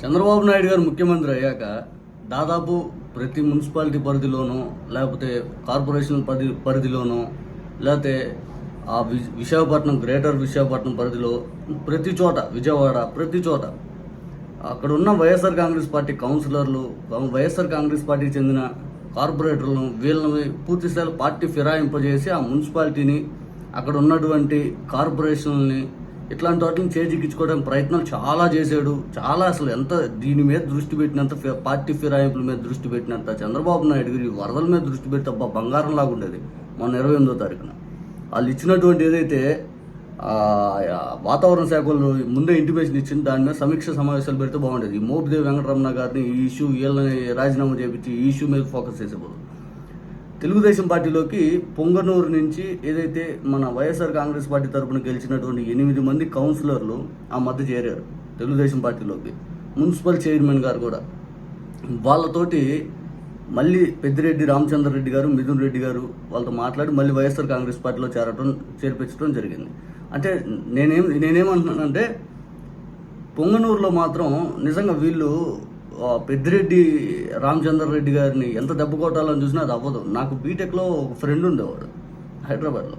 చంద్రబాబు నాయుడు గారు ముఖ్యమంత్రి అయ్యాక దాదాపు ప్రతి మున్సిపాలిటీ పరిధిలోనూ లేకపోతే కార్పొరేషన్ పరిధి పరిధిలోనూ లేకపోతే ఆ విశాఖపట్నం గ్రేటర్ విశాఖపట్నం పరిధిలో ప్రతి చోట విజయవాడ ప్రతి చోట అక్కడ ఉన్న వైఎస్ఆర్ కాంగ్రెస్ పార్టీ కౌన్సిలర్లు వైఎస్ఆర్ కాంగ్రెస్ పార్టీకి చెందిన కార్పొరేటర్లను వీళ్ళని పూర్తిస్థాయిలో పార్టీ ఫిరాయింపజేసి ఆ మున్సిపాలిటీని అక్కడ ఉన్నటువంటి కార్పొరేషన్లని ఇట్లాంటి వాటిని చేజిక్కించుకోవడానికి ప్రయత్నాలు చాలా చేశాడు. చాలా అసలు ఎంత దీని మీద దృష్టి పెట్టినంత పార్టీ ఫిరాయింపుల మీద దృష్టి పెట్టినంత చంద్రబాబు నాయుడు గారు వరదల మీద దృష్టి పెట్టి అబ్బా బంగారం లాగా ఉండేది. మొన్న ఇరవై ఎనిమిదో తారీఖున. వాళ్ళు ఇచ్చినటువంటి ఏదైతే వాతావరణ శాఖ వాళ్ళు ముందే ఇంటిమేషన్ ఇచ్చింది దాని మీద సమీక్ష సమావేశాలు పెడితే బాగుండేది. ఈ మోపిదేవి వెంకటరమణ గారిని ఈ ఇష్యూ వీళ్ళని రాజీనామా చేపించి ఈ ఇష్యూ మీద ఫోకస్ చేసేవాళ్ళు. తెలుగుదేశం పార్టీలోకి పొంగనూరు నుంచి ఏదైతే మన వైఎస్ఆర్ కాంగ్రెస్ పార్టీ తరపున గెలిచినటువంటి ఎనిమిది మంది కౌన్సిలర్లు ఆ మధ్య చేరారు తెలుగుదేశం పార్టీలోకి. మున్సిపల్ చైర్మన్ గారు కూడా. వాళ్ళతోటి మళ్ళీ పెద్దిరెడ్డి రామచంద్ర రెడ్డి గారు మిథున్ రెడ్డి గారు వాళ్ళతో మాట్లాడి మళ్ళీ వైఎస్ఆర్ కాంగ్రెస్ పార్టీలో చేరటం చేర్పించడం జరిగింది. అంటే నేనేం నేనేమంటున్నానంటే పొంగనూరులో మాత్రం నిజంగా వీళ్ళు పెద్దిరెడ్డి రామచంద్ర రెడ్డి గారిని ఎంత దెబ్బ కొట్టాలని చూసినా అది అవ్వదు. నాకు బీటెక్లో ఒక ఫ్రెండ్ ఉండేవాడు హైదరాబాద్లో.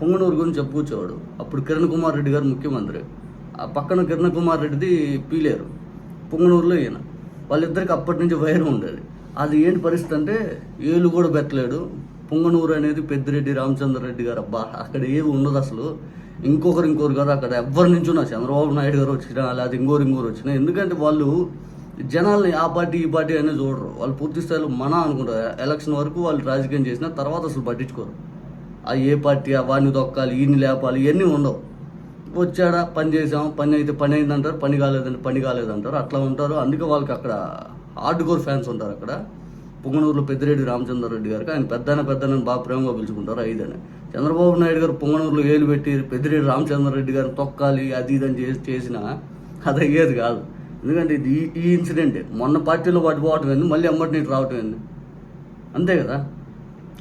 పొంగనూరు గురించి చెప్పుకొచ్చేవాడు. అప్పుడు కిరణ్ కుమార్ రెడ్డి గారు ముఖ్యమంత్రి. ఆ పక్కన కిరణ్ కుమార్ రెడ్డిది పీలేరు పొంగనూరులో ఈయన. వాళ్ళిద్దరికి అప్పటి నుంచి వైరం ఉండేది. అది ఏంటి పరిస్థితి అంటే ఏలు కూడా పెట్టలేడు పొంగనూరు అనేది పెద్దిరెడ్డి రామచంద్ర రెడ్డి గారు అబ్బా అక్కడ ఏమి ఉండదు అసలు. ఇంకొకరు ఇంకొకరు కాదు అక్కడ ఎవరి నుంచి ఉన్నా చంద్రబాబు నాయుడు గారు వచ్చినా లేదా ఇంకోరు ఇంకోరు వచ్చినా. ఎందుకంటే వాళ్ళు జనాల్ని ఆ పార్టీ ఈ పార్టీ అనేది చూడరు. వాళ్ళు పూర్తి స్థాయిలో మన అనుకుంటారు. ఎలక్షన్ వరకు వాళ్ళు రాజకీయం చేసిన తర్వాత అసలు పట్టించుకోరు. ఆ ఏ పార్టీ ఆ వాడిని తొక్కాలి ఈయన్ని లేపాలి ఇవన్నీ ఉండవు. వచ్చాడా పని చేసాం పని అయితే పని అయిందంటారు పని కాలేదంటే పని కాలేదంటారు అట్లా ఉంటారు. అందుకే వాళ్ళకి అక్కడ హార్డ్ కోర్ ఫ్యాన్స్ ఉంటారు అక్కడ. పొంగనూరులో పెద్దిరెడ్డి రామచంద్ర రెడ్డి గారికి ఆయన పెద్దన పెద్దనని బాగా ప్రేమగా పిలుచుకుంటారు ఐదని. చంద్రబాబు నాయుడు గారు పొంగనూరులో ఏలు పెట్టి పెద్దిరెడ్డి రామచంద్ర రెడ్డి గారిని తొక్కాలి అది ఇది అని చేసి చేసినా అది అయ్యేది కాదు. ఎందుకంటే ఇది ఈ- ఇన్సిడెంట్ మొన్న పార్టీలో పడిపోవటం ఏంది మళ్ళీ అమ్మటి నీటి రావటం ఏంది? అంతే కదా?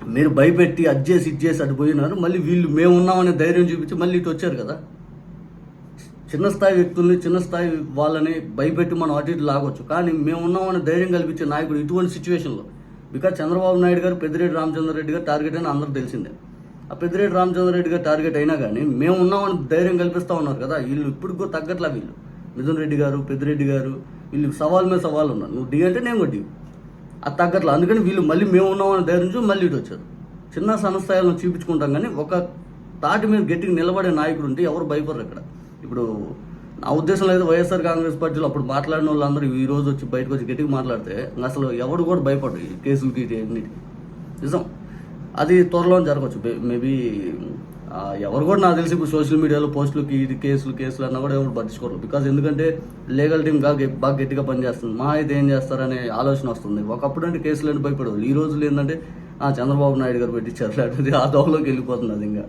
మీరు భయపెట్టి అది చేసి ఇది చేసి అటు పోయినారు మళ్ళీ వీళ్ళు మేము ఉన్నామనే ధైర్యం చూపించి మళ్ళీ ఇటు వచ్చారు కదా? చిన్న స్థాయి వ్యక్తుల్ని చిన్న స్థాయి వాళ్ళని భయపెట్టి మనం అటు ఇటు లాగొచ్చు. కానీ మేము ఉన్నామని ధైర్యం కల్పించే నాయకుడు ఇటువంటి సిచ్యువేషన్లో బికాజ్ చంద్రబాబు నాయుడు గారు పెద్దిరెడ్డి రామచంద్ర రెడ్డి గారు టార్గెట్ అని అందరూ తెలిసిందే. ఆ పెద్దిరెడ్డి రామచంద్ర రెడ్డి గారు టార్గెట్ అయినా కానీ మేము ఉన్నామని ధైర్యం కల్పిస్తూ ఉన్నారు కదా వీళ్ళు ఇప్పుడు తగ్గట్లా వీళ్ళు. మిథున్ రెడ్డి గారు పెద్దిరెడ్డి గారు వీళ్ళు సవాల్ మీద సవాల్ ఉన్నారు. నువ్వు డి అంటే నేను కూడా డి అది తగ్గట్లా. అందుకని వీళ్ళు మళ్ళీ మేము ఉన్నామని ధైర్యం నుంచి మళ్ళీ ఇటు వచ్చారు. చిన్న సంస్థలను చూపించుకుంటాం కానీ ఒక తాటి మీద గట్టిగా నిలబడే నాయకుడు ఉంటే ఎవరు భయపడరు ఇక్కడ. ఇప్పుడు నా ఉద్దేశం లేదు వైఎస్ఆర్ కాంగ్రెస్ పార్టీలో అప్పుడు మాట్లాడిన వాళ్ళందరూ ఈ రోజు వచ్చి బయటకు వచ్చి గట్టిగా మాట్లాడితే అసలు ఎవడు కూడా భయపడరు ఈ కేసులకి అన్నిటికి నిజం. అది త్వరలో జరగవచ్చు. మేబీ ఎవరు కూడా నాకు తెలిసి ఇప్పుడు సోషల్ మీడియాలో పోస్టులకి ఇది కేసులు కేసులు అన్నా కూడా ఎవరు పట్టించుకోరు. బికాజ్ ఎందుకంటే లీగల్ టీం బాగా బాగా గట్టిగా పనిచేస్తుంది. మా అయితే ఏం చేస్తారనే ఆలోచన వస్తుంది. ఒకప్పుడు అంటే కేసులు అంటే భయపడేవాళ్ళు. ఈ రోజులు ఏంటంటే చంద్రబాబు నాయుడు గారు పెట్టించారు. లేకపోతే ఆ దోహలోకి వెళ్ళిపోతుంది అది ఇంకా.